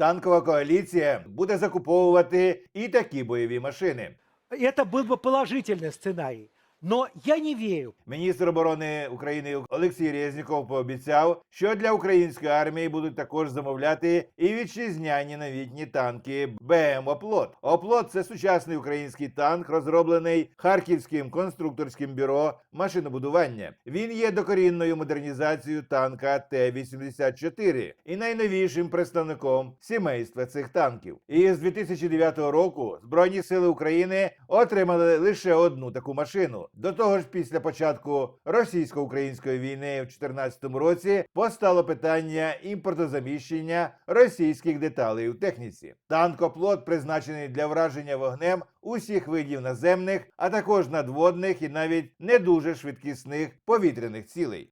танкова коаліція буде закуповувати і такі бойові машини. Это был бы положительный сценарий. Но я не верю. Міністр оборони України Олексій Резніков пообіцяв, що для української армії будуть також замовляти і вітчизняні новітні танки БМ Оплот. Оплот це сучасний український танк, розроблений Харківським конструкторським бюро машинобудування. Він є докорінною модернізацією танка Т-84 і найновішим представником сімейства цих танків. І з 2009 року Збройні сили України отримали лише одну таку машину. До того ж, після початку російсько-української війни в 2014 році постало питання імпортозаміщення російських деталей у техніці. Танкоплот призначений для враження вогнем усіх видів наземних, а також надводних і навіть не дуже швидкісних повітряних цілей.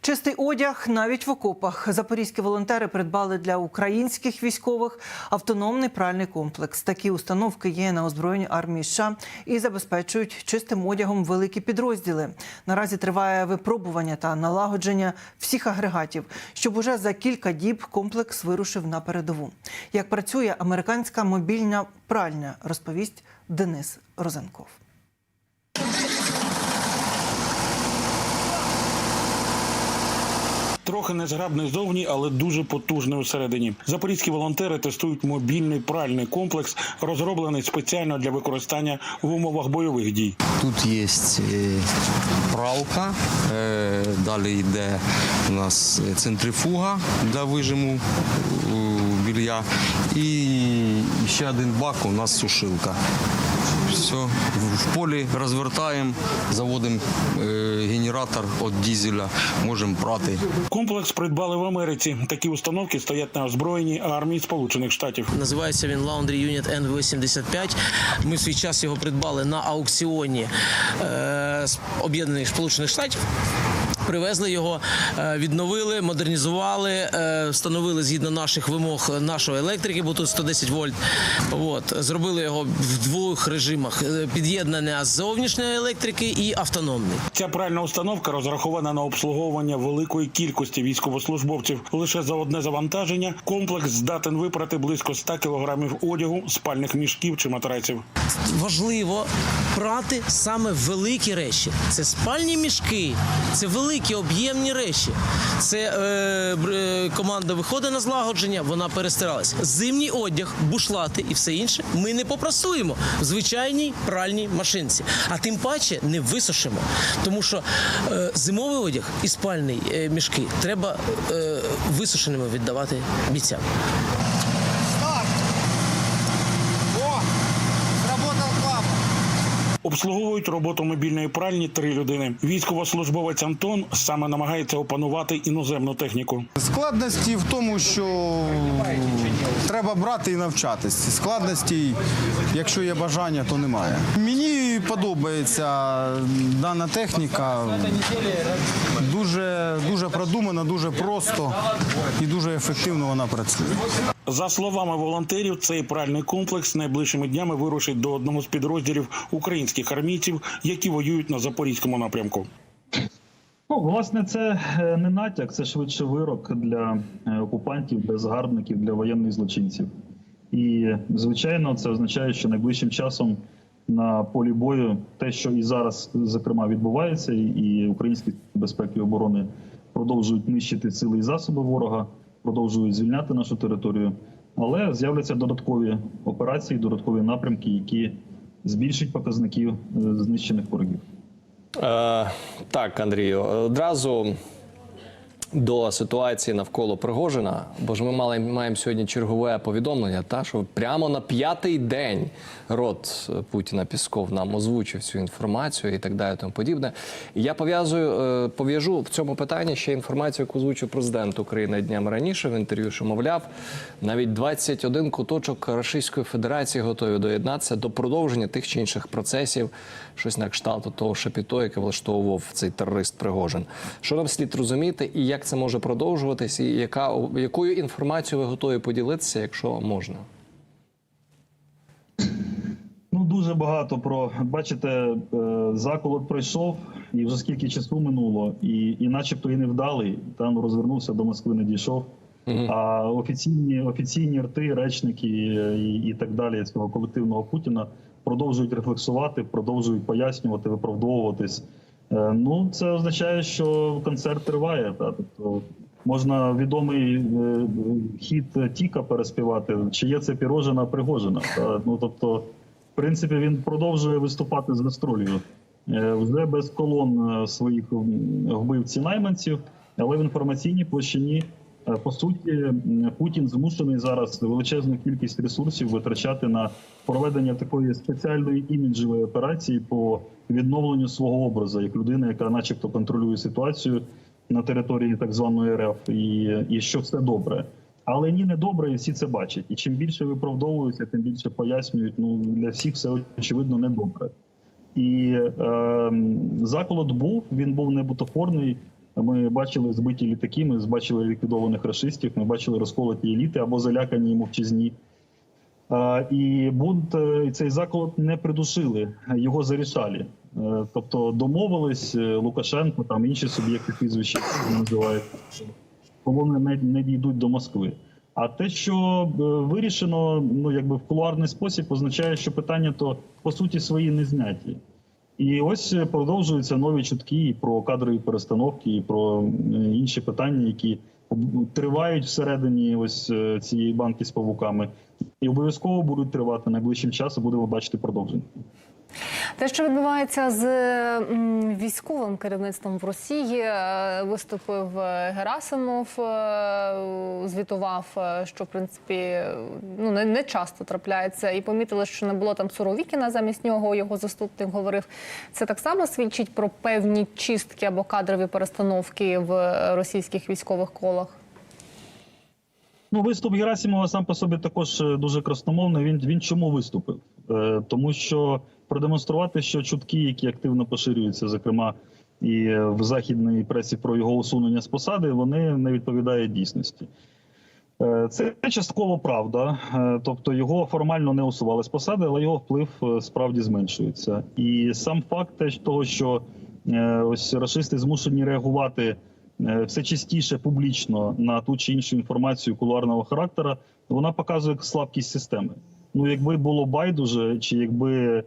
Чистий одяг навіть в окопах. Запорізькі волонтери придбали для українських військових автономний пральний комплекс. Такі установки є на озброєнні армії США і забезпечують чистим одягом великі підрозділи. Наразі триває випробування та налагодження всіх агрегатів, щоб уже за кілька діб комплекс вирушив на передову. Як працює американська мобільна пральня, розповість Денис Розенков. Трохи незграбний зовні, але дуже потужний усередині. Запорізькі волонтери тестують мобільний пральний комплекс, розроблений спеціально для використання в умовах бойових дій. Тут є е, пралка, е, далі йде у нас центрифуга для вижиму е, білья і ще один бак у нас сушилка. Все, в полі розвертаємо, заводимо е, генератор від дизеля, можемо прати. Комплекс придбали в Америці. Такі установки стоять на озброєнні армії Сполучених Штатів. Називається він Laundry Unit N85. Ми в свій час його придбали на аукціоні е, з Об'єднаних Сполучених Штатів. Привезли його, е, відновили, модернізували, е, встановили згідно наших вимог нашої електрики, бо тут 110 вольт. От зробили його в двох режимах: е, під'єднання з зовнішньої електрики і автономний. Ця пральна установка розрахована на обслуговування великої кількості військовослужбовців. Лише за одне завантаження комплекс здатен випрати близько 100 кілограмів одягу, спальних мішків чи матраців. важливо прати саме великі речі. Це спальні мішки, це великі об'ємні речі. Це е, е, команда виходить на злагодження, вона перестиралася. Зимній одяг, бушлати і все інше ми не попрасуємо в звичайній пральній машинці, а тим паче не висушимо. Тому що е, зимовий одяг і спальний е, мішки треба е, висушеними віддавати бійцям. Обслуговують роботу мобільної пральні три людини. Військовослужбовець Антон саме намагається опанувати іноземну техніку. Складності в тому, що треба брати і навчатись. Складності, якщо є бажання, то немає. Мені подобається дана техніка. Дуже, дуже продумана, дуже просто і дуже ефективно вона працює. За словами волонтерів, цей пральний комплекс найближчими днями вирушить до одного з підрозділів українських армійців, які воюють на запорізькому напрямку. Ну, власне, це е, не натяк, це швидше вирок для е, окупантів, для загарбників, для воєнних злочинців. І, звичайно, це означає, що найближчим часом на полі бою те, що і зараз, зокрема, відбувається, і українські безпеки і оборони продовжують нищити сили і засоби ворога, продовжують звільняти нашу територію. Але з'являться додаткові операції, додаткові напрямки, які збільшать показників е, знищених ворогів. Е, так, Андрію, одразу до ситуації навколо Пригожина, бо ж ми мали, маємо сьогодні чергове повідомлення, та що прямо на п'ятий день рот Путіна Пісков нам озвучив цю інформацію і так далі, тому подібне. Я пов'язую е, пов'яжу в цьому питанні ще інформацію, яку озвучив президент України днями раніше в інтерв'ю, що мовляв, навіть 21 куточок Російської Федерації готові доєднатися до продовження тих чи інших процесів, щось на кшталт того шепіто, яке влаштовував цей терорист Пригожин. Що нам слід розуміти, і як це може продовжуватись, і яка якою інформацією ви готові поділитися, якщо можна? Ну дуже багато про бачите, е, заколот пройшов, і вже скільки часу минуло, і, і начебто і не вдалий. Там розвернувся до Москви, не дійшов. А офіційні офіційні рти, речники і, і так далі цього колективного Путіна продовжують рефлексувати, продовжують пояснювати, виправдовуватись. Е, Ну, це означає, що концерт триває. Та тобто можна відомий хід Тіка переспівати, чи є це пірожена Пригожина. Ну тобто, в принципі, він продовжує виступати з гастролею. Е, Вже без колон е, своїх вбивців найманців, але в інформаційній площині, е, по суті, Путін змушений зараз величезну кількість ресурсів витрачати на проведення такої спеціальної іміджевої операції по відновленню свого образу як людина, яка, начебто, контролює ситуацію на території так званої РФ, і, і що все добре. Але ні, не добре, і всі це бачать. І чим більше виправдовуються, тим більше пояснюють. Ну для всіх все очевидно не добре. І е, заколот був, він був не бутафорний. Ми бачили збиті літаки, ми бачили ліквідованих рашистів, ми бачили розколоті еліти або залякані і мовчазні. І бунт е, цей заколот не придушили, його зарішали. Е, тобто домовились е, Лукашенко, там інші суб'єкти прізвища називають, колони не, не дійдуть до Москви. А те, що вирішено, ну якби в кулуарний спосіб, означає, що питання то по суті свої не зняті. І ось е, продовжуються нові чутки про кадрові перестановки, і про інші питання, які тривають всередині ось е, цієї банки з павуками, і обов'язково будуть тривати найближчим часом. Будемо бачити продовження. Те, що відбувається з військовим керівництвом в Росії, е, виступив е, Герасимов, е, звітував, що в принципі ну не, не часто трапляється, і помітили, що не було там Суровікіна замість нього. Його заступник говорив. Це так само свідчить про певні чистки або кадрові перестановки в російських військових колах. Ну, виступ Герасимова сам по собі також дуже красномовний. Він він чому виступив? Е, тому що продемонструвати, що чутки, які активно поширюються, зокрема і е, в західній пресі про його усунення з посади, вони не відповідають дійсності. Е, Це частково правда, Е, тобто його формально не усували з посади, але його вплив справді зменшується. І сам факт того, що ось рашисти змушені реагувати все частіше публічно на ту чи іншу інформацію кулуарного характера, вона показує слабкість системи. Ну, якби було байдуже, чи якби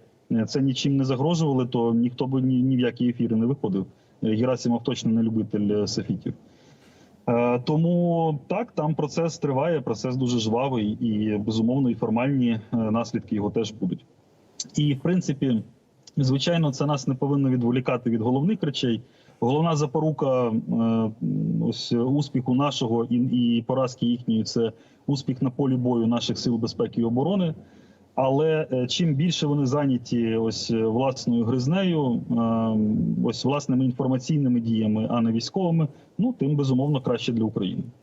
це нічим не загрожували, то ніхто би ні, ні в які ефіри не виходив. Е, Герасимов точно не любитель е, софітів. Е, Тому так, там процес триває, процес дуже жвавий, і безумовно, і формальні е, наслідки його теж будуть. І в принципі, звичайно, це нас не повинно відволікати від головних речей. Головна запорука е, ось успіху нашого і, і поразки їхньої це успіх на полі бою наших сил безпеки і оборони. Але е, чим більше вони зайняті ось е, власною гризнею, е, ось власними інформаційними діями, а не військовими, ну тим безумовно краще для України.